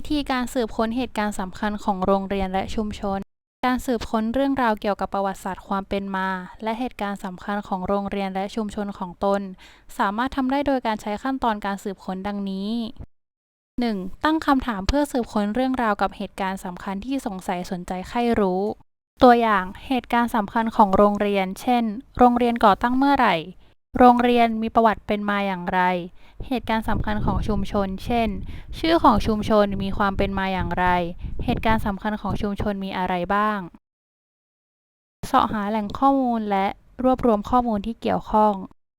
วิธีการสืบค้นเหตุการณ์สำคัญของโรงเรียนและชุมชน การสืบค้นเรื่องราวเกี่ยวกับประวัติศาสตร์ความเป็นมา และเหตุการณ์สำคัญของโรงเรียนและชุมชนของตน สามารถทำได้โดยการใช้ขั้นตอนการสืบค้นดังนี้ 1. ตั้งคำถามเพื่อสืบค้นเรื่องราวกับเหตุการณ์สำคัญที่สงสัยสนใจใคร่รู้ ตัวอย่างเหตุการณ์สำคัญของโรงเรียน เช่น โรงเรียนก่อตั้งเมื่อไหร่ โรงเรียนมีประวัติเป็นมาอย่างไร เหตุการณ์สำคัญของชุมชน เช่น ชื่อของชุมชนมีความเป็นมาอย่างไร เหตุการณ์สำคัญของชุมชนมีอะไรบ้าง เสาะหาแหล่งข้อมูลและรวบรวมข้อมูลที่เกี่ยวข้อง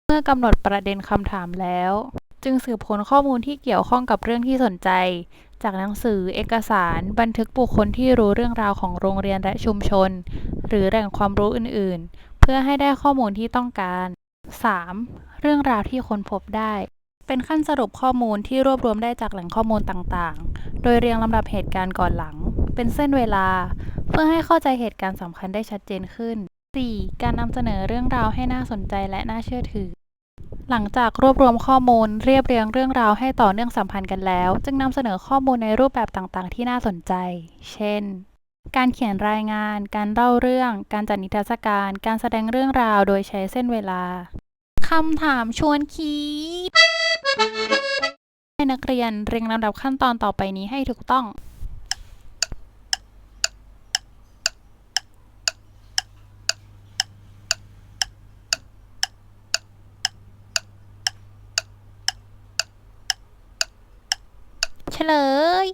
เมื่อกำหนดประเด็นคำถามแล้ว จึงสืบค้นข้อมูลที่เกี่ยวข้องกับเรื่องที่สนใจ จากหนังสือ เอกสาร บันทึกบุคคลที่รู้เรื่องราวของโรงเรียนและชุมชน หรือแหล่งความรู้อื่น ๆ เพื่อให้ได้ข้อมูลที่ต้องการ 3. เรื่องราวที่ค้นพบได้ เป็นขั้นสรุปข้อมูลที่รวบรวมได้จากแหล่งข้อมูลต่างๆ โดยเรียงลำดับเหตุการณ์ก่อนหลัง เป็นเส้นเวลา เพื่อให้เข้าใจเหตุการณ์สำคัญได้ชัดเจนขึ้น 4. การนำเสนอเรื่องราวให้น่าสนใจและน่าเชื่อถือ หลังจากรวบรวมข้อมูลเรียบเรียงเรื่องราวให้ต่อเนื่องสัมพันธ์กันแล้ว จึงนำเสนอข้อมูลในรูปแบบต่างๆ ที่น่าสนใจ เช่น การเขียนรายงาน การเล่าเรื่อง การจัดนิทรรศการ การแสดงเรื่องราวโดยใช้เส้นเวลา คำถามชวนคิด ให้นักเรียนเรียงลำดับขั้นตอนต่อไปนี้ให้ถูกต้อง เฉลย